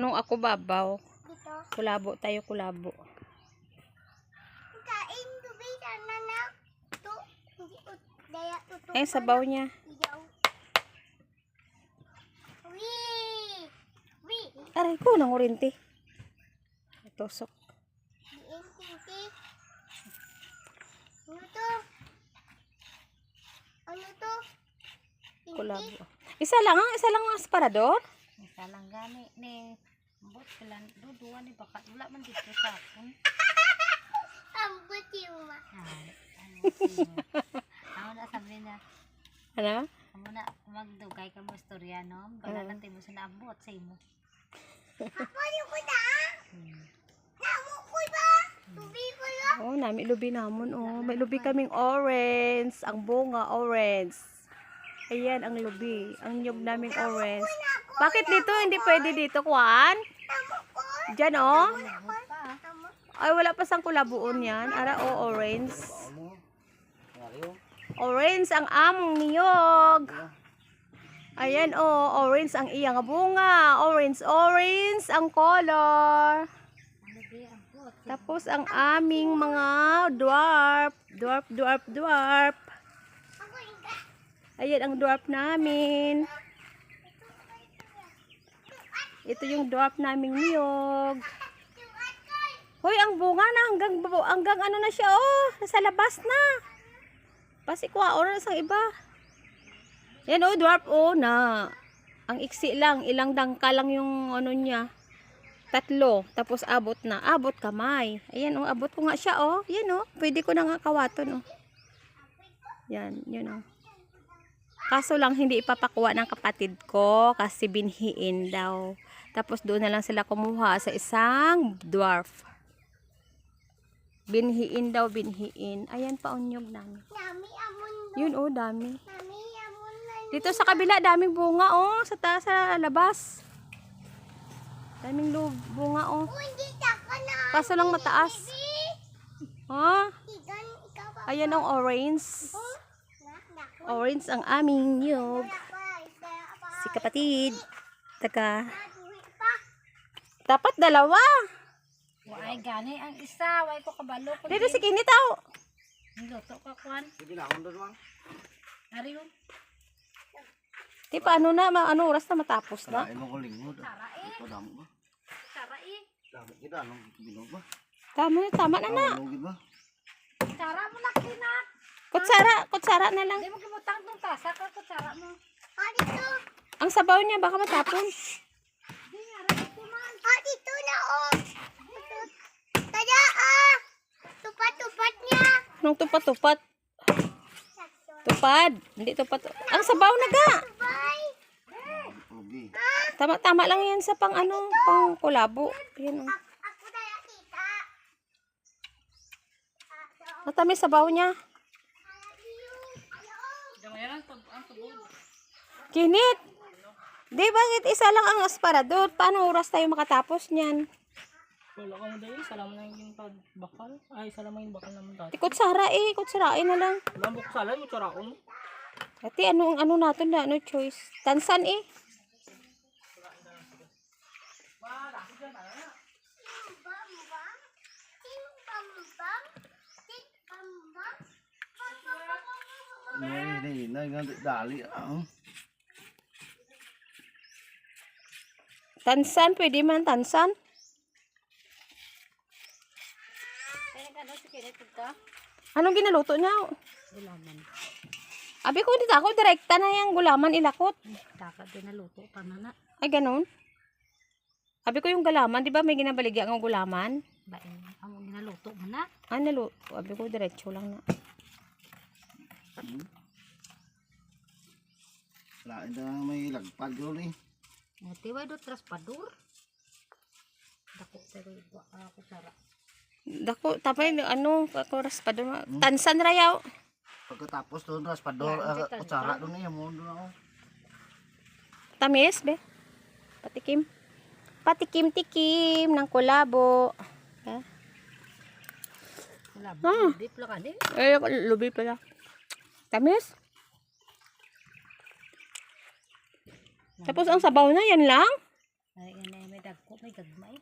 Anong ako babaw? Dito. Kulabo tayo, kulabo. Kain tubig sana na. To. Hindi ko daya tutup. Eh, sabaw niya. Wee! Wee! Aray ko, nang urinti. Tusok. Ano to? Ano to? Kulabo. Isa lang, isa lang ang aspirador? Isa lang gani ni bot kailan do duwa ni baka wala man dito sa akon. Ang buti mo. ma. Ano na sabi na, Ano? amo na magdugay ka mo istorya no. Bala lang tayo mo sa naabot sa imo. Ako yung kuda. Hmm. Namukoy ba? Tubig ko lang. Oh, nami lubi namon. Oh, may lubi kaming orange. Ang bunga, orange. Ayan, ang lubi. Ang nyug naming orange. Bakit dito? Hindi pwede dito, Kwan? Diyan, oh. Ay, wala pa sang kulabuon yan. Ara, oh, orange. Orange ang among niyog. Ayan, oh, orange ang iyang bunga. Orange, orange ang color. Tapos ang aming mga dwarf. Dwarf, dwarf, dwarf. Ayan ang dwarf namin. Ito yung dwarf naming niyog. Hoy, ang bunga na hanggang hanggang ano na siya oh, nasa labas na. Pasikwa oras ang iba. Yan oh, dwarf oh na. Ang iksi lang, ilang dangka lang yung ano niya. Tatlo, tapos abot na. Abot kamay. Ayan oh, abot ko nga siya oh. Yan oh, pwede ko na nga kawaton oh. Yan, yun oh. Kaso lang hindi ipapakuha ng kapatid ko kasi binhiin daw. Tapos doon na lang sila kumuha sa isang dwarf. Binhiin daw, binhiin. Ayan pa ang nyog namin. Nami amon. Yun oh, dami. Nami amon. Dito sa kabila, daming bunga oh, sa ta sa labas. Daming lu- bunga oh. Oh. Kaso lang mataas. Ha? Ba? Ayan ang orange. Orange ang aming pa. Si kapatid. Taka. Dapat dalawa. Waay gani ang isa, way ko kabalo ko. Dito si Kinitaw. Niluto ka kwan. Sige na, ako doon Ari yun. Di pa ano na, ma- ano oras na matapos na. Kalain mo ko lingod. Ito damo ba? Tara eh. Damo kita, anong binog ba? Tama na, tama na na. Anong ba? Tara mo na kina. Kutsara, kutsara na lang. Hindi mo kimutang tong tasa ka kutsara mo. Ah, dito. Ang sabaw niya baka matapon. Man. Ah, dito na, oh. Tada, ah. Tupat-tupat niya. Anong tupat-tupat? Tupad. Hindi tupat. Ang sabaw na ga. Bye. Lugi. Tama, tama lang yan sa pang ano, pang kulabo. Yan oh. Tita. Matamis sabaw niya. Kinit. Di bakit isa lang ang aspirador? Paano oras tayo makatapos niyan? Wala ka mo dahil, isa lang na yung bakal. Ay, isa lang yung bakal naman dati. Di kutsara eh, kutsarain na lang. Wala mo kusalan, mo tsaraon. Ati, ano, ano natin na, no choice. Tansan eh. Nay, nay, nay, nga dali. ah. Tansan, pwede man tansan. Anong ginaluto niya? Gulaman. Abi ko, dito ako, direkta na yung gulaman ilakot. Taka din naluto pa na na. Ay, ganun. Abi ko yung gulaman, di ba may ginabaligya ang gulaman? Bain, ang ginaluto mo na. Ah, nalu. Abi ko, diretso lang na. Lain na may lagpad ko ni. Tiway do traspadur. Dako pero iba ako kutsara. Dako, tapay, ano, kakuras pa doon. Tansan rayaw. Pagkatapos doon, raspador, uh, kutsara doon niya mo doon ako. Tamis, be. Patikim. Patikim-tikim ng kulabo. Ha? Wala Ah. Beef lang ka di. Eh, lubi pala. Tamis. Tapos ang sabaw na, yan lang. Ay, yan ay may dagko may gagmay.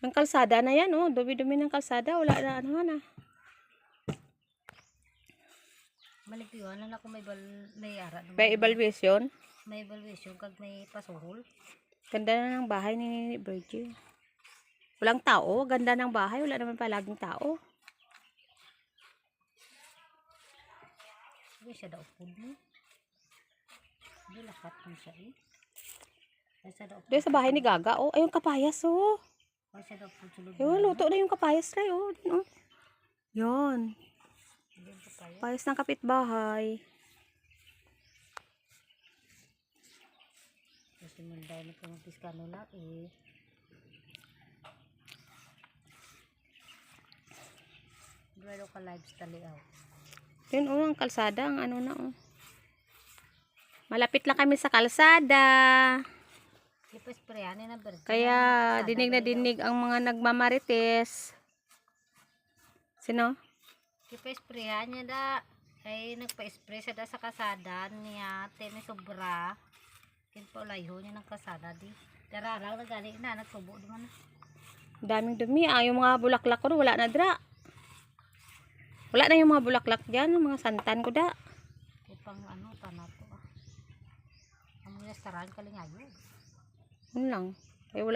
Ang kalsada na yan, oh. Dumi-dumi ng kalsada. Wala na ano na. Maligyan na ako may bal may ara. May evaluation. may evaluation kag may pasuhol. Ganda na ng bahay ni Virgil. Walang tao. Ganda ng bahay. Wala naman palaging tao. Hindi siya daw food mo. Hindi lakat mo siya eh. Doon sa bahay ni Gaga, oh. Ayun, kapayas, oh. Ayun, luto na yung kapayas, Ray, oh. Yun, oh. Kapayas ng kapitbahay. Kasi manday na kamatis ka nula eh. Duwelo ka lives taliaw. Yun, oh, ang kalsada. Ang ano na, oh. Malapit lang kami sa kalsada. Na bird. Kaya, dinig na dinig ang mga nagmamarites. Sino? Ipes preyan niya da. Ay nagpa-spray siya da sa kasada niya. Tene sobra. Kinpaulayo niya ng kasada di. Dararaw na gali na. Nagtubo naman na. Daming dumi. Ah, yung mga bulaklak ko, wala na dra. Wala na yung mga bulaklak dyan. Yung mga santan ko da. Ipang ano tanato ah. Ang mga saran kalingayo. Yun lang. Eh, wala